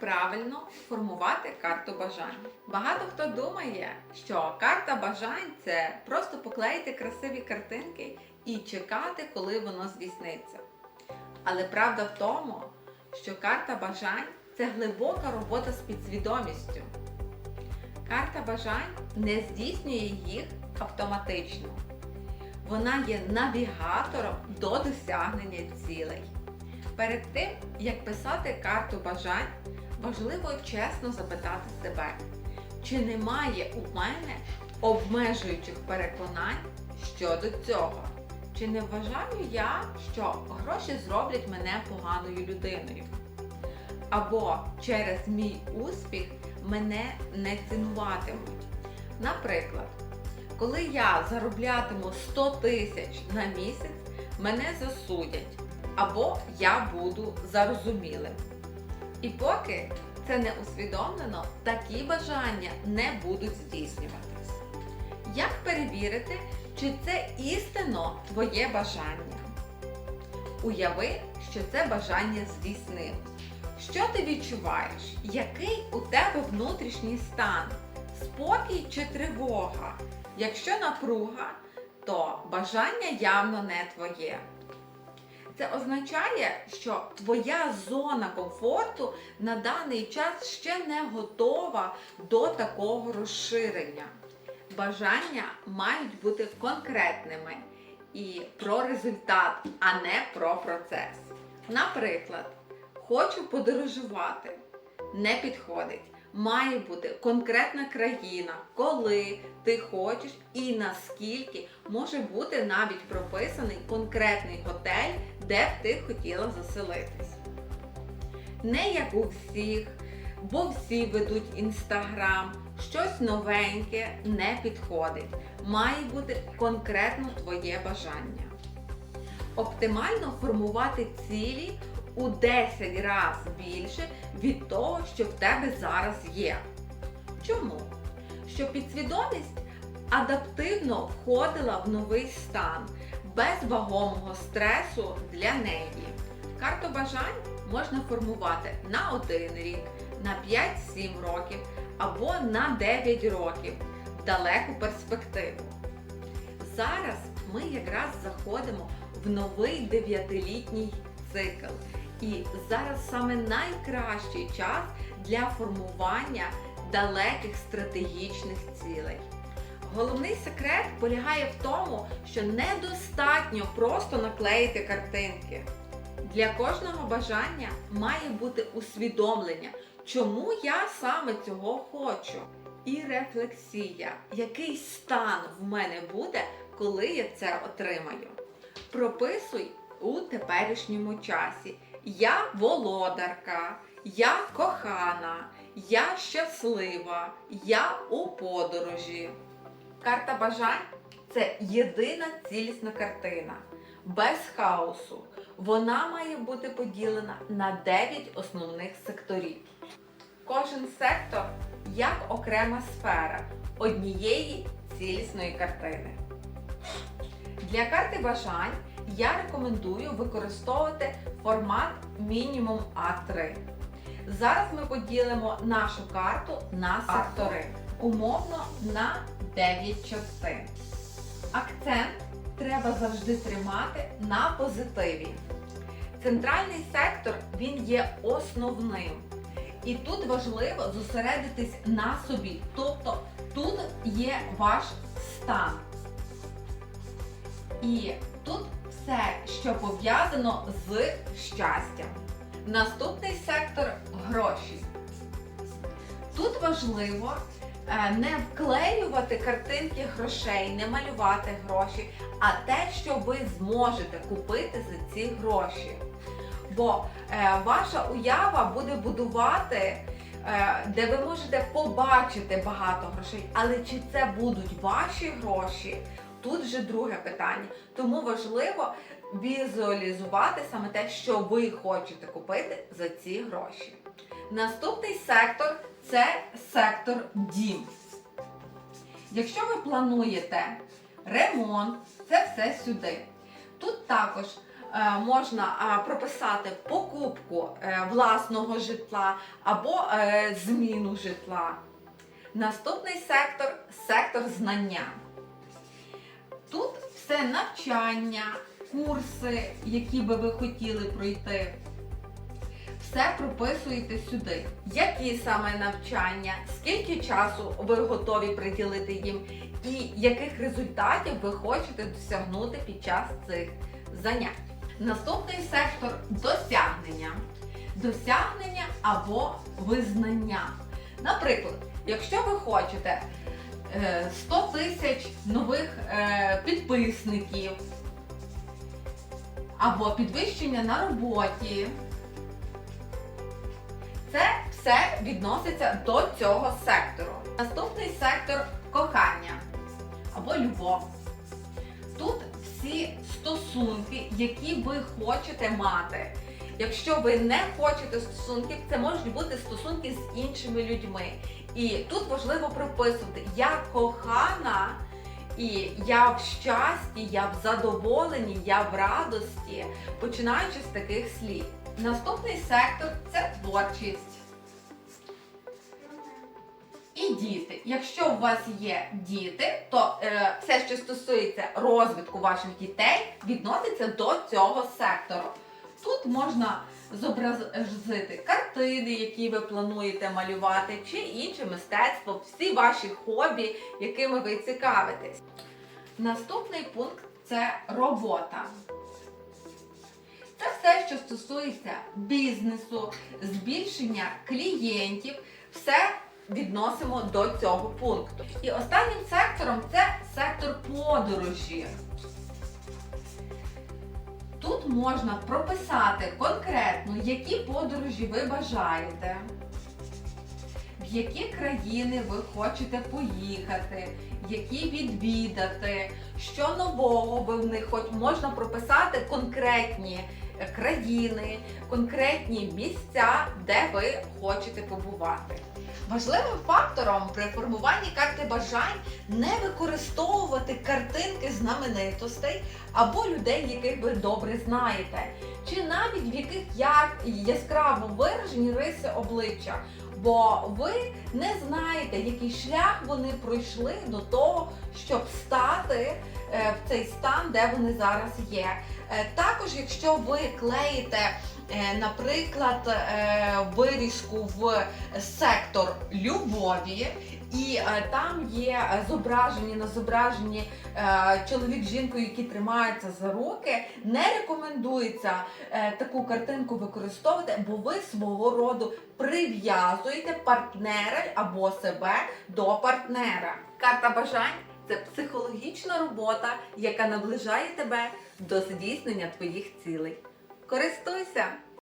правильно формувати карту бажань? Багато хто думає, що карта бажань це просто поклеїти красиві картинки і чекати, коли воно здійсниться. Але правда в тому, що карта бажань це глибока робота з підсвідомістю. Карта бажань не здійснює їх автоматично. Вона є навігатором до досягнення цілей. Перед тим, як писати карту бажань, важливо чесно запитати себе, чи немає у мене обмежуючих переконань щодо цього. Чи не вважаю я, що гроші зроблять мене поганою людиною? Або через мій успіх мене не цінуватимуть. Наприклад, коли я зароблятиму 100 тисяч на місяць, мене засудять, або я буду зарозумілим. І поки це не усвідомлено, такі бажання не будуть здійснюватись. Як перевірити, чи це істинно твоє бажання? Уяви, що це бажання здійснилось. Що ти відчуваєш? Який у тебе внутрішній стан? Спокій чи тривога? Якщо напруга, то бажання явно не твоє. Це означає, що твоя зона комфорту на даний час ще не готова до такого розширення. Бажання мають бути конкретними і про результат, а не про процес. Наприклад, хочу подорожувати. Не підходить. Має бути конкретна країна, коли ти хочеш і наскільки може бути навіть прописаний конкретний готель, де б ти хотіла заселитись. Не як у всіх, бо всі ведуть інстаграм, щось новеньке не підходить. Має бути конкретно твоє бажання. Оптимально формувати цілі у 10 разів більше від того, що в тебе зараз є. Чому? Щоб підсвідомість адаптивно входила в новий стан без вагомого стресу для неї. Карту бажань можна формувати на 1 рік, на 5-7 років або на 9 років в далеку перспективу. Зараз ми якраз заходимо в новий 9-літній цикл. І зараз саме найкращий час для формування далеких стратегічних цілей. Головний секрет полягає в тому, що недостатньо просто наклеїти картинки. Для кожного бажання має бути усвідомлення, чому я саме цього хочу. І рефлексія, який стан в мене буде, коли я це отримаю. Прописуй у теперішньому часі. Я володарка, я кохана, я щаслива, я у подорожі. Карта бажань це єдина цілісна картина, без хаосу. Вона має бути поділена на 9 основних секторів. Кожен сектор як окрема сфера однієї цілісної картини. Для карти бажань я рекомендую використовувати формат мінімум А3. Зараз ми поділимо нашу карту на сектори, умовно на 9 частин. Акцент треба завжди тримати на позитиві. Центральний сектор він є основним. І тут важливо зосередитись на собі. Тобто тут є ваш стан. І тут все, що пов'язано з щастям. Наступний сектор гроші. Тут важливо е, не вклеювати картинки грошей, не малювати гроші, а те, що ви зможете купити за ці гроші. Бо е, ваша уява буде будувати, е, де ви можете побачити багато грошей, але чи це будуть ваші гроші? Тут вже друге питання. Тому важливо візуалізувати саме те, що ви хочете купити за ці гроші. Наступний сектор це сектор дім. Якщо ви плануєте ремонт, це все сюди. Тут також е, можна а, прописати покупку е, власного житла або е, зміну житла. Наступний сектор сектор знання. Тут все навчання, курси, які би ви хотіли пройти. Все прописуєте сюди. Які саме навчання, скільки часу ви готові приділити їм, і яких результатів ви хочете досягнути під час цих занять. Наступний сектор досягнення. Досягнення або визнання. Наприклад, якщо ви хочете 100 тисяч нових е, підписників або підвищення на роботі, це все відноситься до цього сектору. Наступний сектор кохання або любов. Тут всі стосунки, які ви хочете мати. Якщо ви не хочете стосунків, це можуть бути стосунки з іншими людьми. І тут важливо прописувати я кохана, і я в щасті, я в задоволенні, я в радості, починаючи з таких слів. Наступний сектор це творчість. І діти. Якщо у вас є діти, то е, все, що стосується розвитку ваших дітей, відноситься до цього сектору. Тут можна зобразити картини, які ви плануєте малювати, чи інше мистецтво, всі ваші хобі, якими ви цікавитесь. Наступний пункт це робота. Це все, що стосується бізнесу, збільшення клієнтів, все відносимо до цього пункту. І останнім сектором це сектор подорожі. Тут можна прописати конкретно, які подорожі ви бажаєте, в які країни ви хочете поїхати, які відвідати, що нового ви в них хоч можна прописати конкретні країни, конкретні місця, де ви хочете побувати. Важливим фактором при формуванні карти бажань не використовувати картинки знаменитостей або людей, яких ви добре знаєте, чи навіть в яких як яскраво виражені риси обличчя. Бо ви не знаєте, який шлях вони пройшли до того, щоб стати в цей стан, де вони зараз є. Е, Також, якщо ви клеїте, е, наприклад, е, вирізку в сектор любові, і е, там є е, зображені на зображенні е, чоловік з жінкою, які тримаються за руки, не рекомендується е, таку картинку використовувати, бо ви свого роду прив'язуєте партнера або себе до партнера. Карта бажань це психологічна робота, яка наближає тебе до здійснення твоїх цілей. Користуйся!